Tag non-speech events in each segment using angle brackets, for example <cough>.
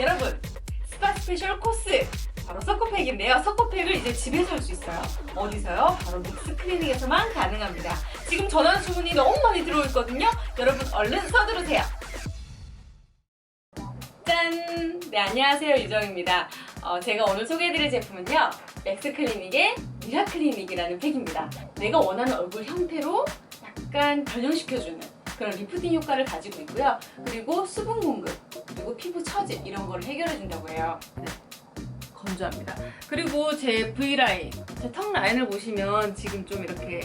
여러분 스파 스페셜 코스 바로 서코팩인데요. 서코팩을 이제 집에서 할 수 있어요. 어디서요? 바로 믹스 클리닉에서만 가능합니다. 지금 전화 주문이 너무 많이 들어오 있거든요. 여러분 얼른 서두르세요. 짠! 네, 안녕하세요. 유정입니다. 어, 제가 오늘 소개해드릴 제품은요. 맥스 클리닉의 미라 클리닉이라는 팩입니다. 내가 원하는 얼굴 형태로 약간 변형시켜주는 그런 리프팅 효과를 가지고 있고요. 그리고 수분 공급, 그리고 피부 처짐 이런 걸 해결해 준다고 해요. 네. 건조합니다. 그리고 제 V라인, 제 턱 라인을 보시면 지금 좀 이렇게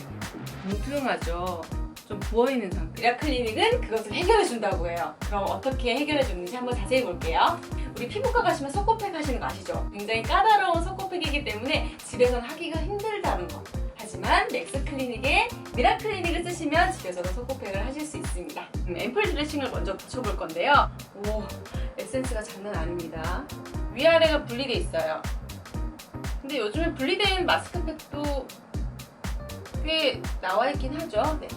뭉퉁하죠. 좀 부어 있는 상태. 미라 클리닉은 그것을 해결해 준다고 해요. 그럼 어떻게 해결해 주는지 한번 자세히 볼게요. 우리 피부과 가시면 석고팩 하시는 거 아시죠? 굉장히 까다로운 석고팩이기 때문에 집에서는 하기가 힘들다는 거. 하지만 맥스 클리닉의 미라 클리닉 을 쓰시면 집에서도 석고팩을 하실 수 있습니다. 음, 앰플 드레싱을 먼저 붙여볼 건데요. 오, 에센스가 장난 아닙니다. 위아래가 분리돼 있어요. 근데 요즘에 분리된 마스크팩도 꽤 나와 있긴 하죠. 네.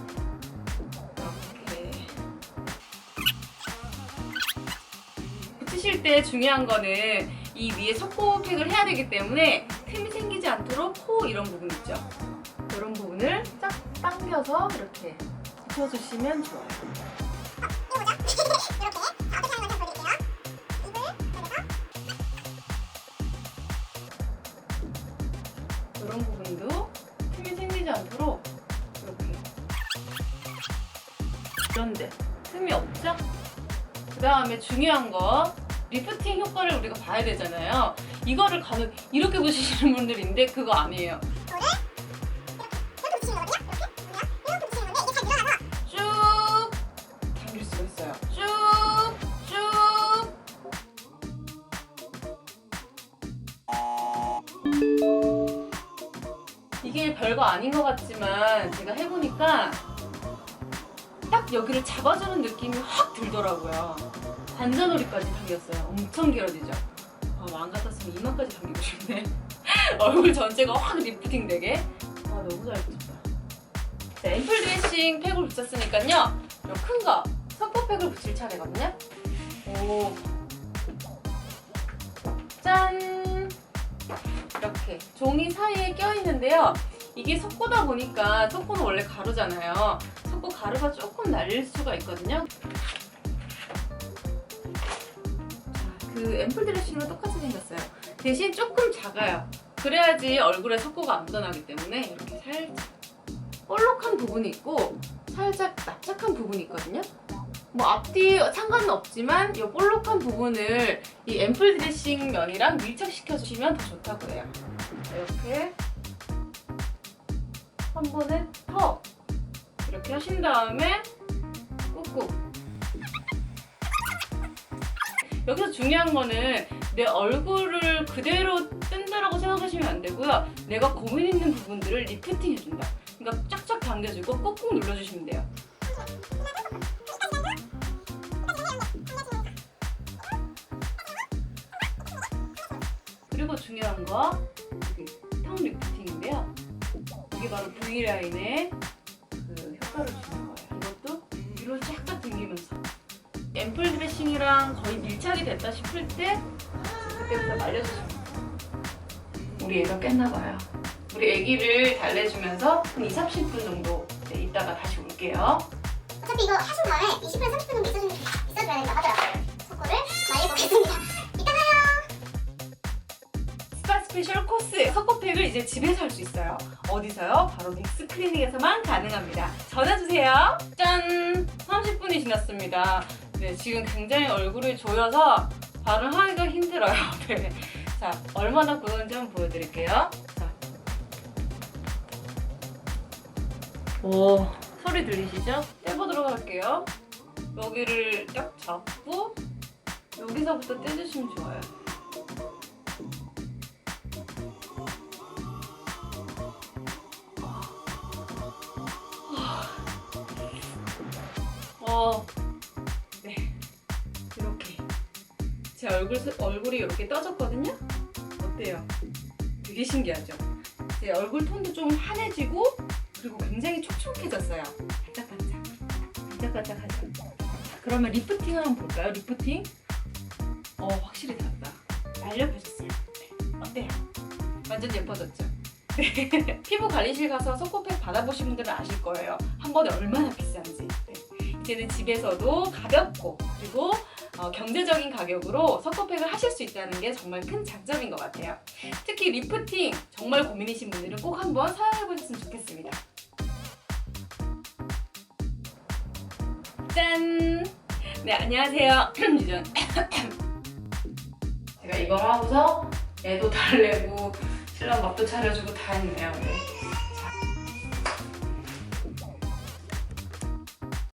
붙이실 때 중요한 거는 이 위에 석고팩을 해야 되기 때문에 틈이 생기지 않도록 코 이런 부분 있죠. 이런 부분을 쫙 당겨서 이렇게 붙여주시면 좋아요. 이런 부분도 틈이 생기지 않도록 이렇게 그런데 틈이 없죠? 그 다음에 중요한 거 리프팅 효과를 우리가 봐야 되잖아요. 이거를 간혹 이렇게 보시는 분들인데 그거 아니에요. 있어요. 쭉, 쭉. 이게 별거 아닌 것 같지만 제가 해보니까 딱 여기를 잡아주는 느낌이 확 들더라고요. 관자놀이까지 당겼어요. 엄청 길어지죠. 아, 마음 같았으면 이마까지 당기고 싶네. <laughs> 얼굴 전체가 확 리프팅 되게. 아, 너무 잘 붙였다. 자, 앰플 드레싱 팩을 붙였으니까요. 요 큰 거, 석고팩을 붙일 차례거든요. 오. 짠! 이렇게 종이 사이에 껴있는데요. 이게 석고다 보니까 석고는 원래 가루잖아요. 석고 가루가 조금 날릴 수가 있거든요. 자, 그 앰플 드레싱은 똑같이 생겼어요. 대신 조금 작아요. 그래야지 얼굴에 석고가 안 묻어나기 때문에 이렇게 살짝 볼록한 부분이 있고 살짝 납작한 부분이 있거든요. 뭐 앞뒤 상관은 없지만 이 볼록한 부분을 이 앰플 드레싱 면이랑 밀착시켜 주시면 더 좋다고 해요. 이렇게 한 번에 턱 이렇게 하신 다음에 꾹꾹 여기서 중요한 거는 내 얼굴을 그대로 뜬다라고 생각하시면 안 되고요. 내가 고민 있는 부분들을 리프팅 해준다. 그러니까 쫙쫙 당겨주고 꾹꾹 눌러주시면 돼요. 중요한 거 턱 리프팅인데요. 이게 바로 V 라인의 그 효과를 주는 거예요. 이것도 위로 쫙쫙 당기면서 앰플 드레싱이랑 거의 밀착이 됐다 싶을 때 그때부터 말려주시면 돼요. 우리 애가 깼나 봐요. 우리 애기를 달래주면서 한 2, 30분 정도 네, 있다가 다시 올게요. 어차피 이거 하신 다음에 20분, 30분 정도 있어주면, 있어줘야 된다 하더라고요. 속고를 말려보겠습니다. 스페셜 코스 석고팩을 이제 집에서 할 수 있어요. 어디서요? 바로 믹스 클리닉에서만 가능합니다. 전화주세요. 짠! 30분이 지났습니다. 네, 지금 굉장히 얼굴이 조여서 발음하기가 힘들어요. <laughs> 네. 자, 얼마나 굳었는지 한번 보여드릴게요. 자. 오, 소리 들리시죠? 떼보도록 할게요. 여기를 딱 잡고 여기서부터 떼주시면 좋아요. 어, 네. 이렇게. 제 얼굴, 얼굴이 이렇게 떠졌거든요? 어때요? 되게 신기하죠? 제 얼굴 톤도 좀 환해지고, 그리고 굉장히 촉촉해졌어요. 반짝반짝. 반짝반짝하죠? 그러면 리프팅을 한번 볼까요? 리프팅? 어 확실히 다르다. 날렵해졌어요. 어때요? 완전 예뻐졌죠? 네. <laughs> 피부 관리실 가서 소코팩 받아보신 분들은 아실 거예요. 한 번에 얼마나 비싼지. 네. 이제는 집에서도 가볍고 그리고 어, 경제적인 가격으로 석고팩을 하실 수 있다는 게 정말 큰 장점인 것 같아요. 특히 리프팅 정말 고민이신 분들은 꼭 한번 사용해 보셨으면 좋겠습니다. 짠! 네, 안녕하세요. <clears throat> 유정. <clears throat> 제가 이걸 하고서 애도 달래고 신랑 밥도 차려주고 다 했네요. 네.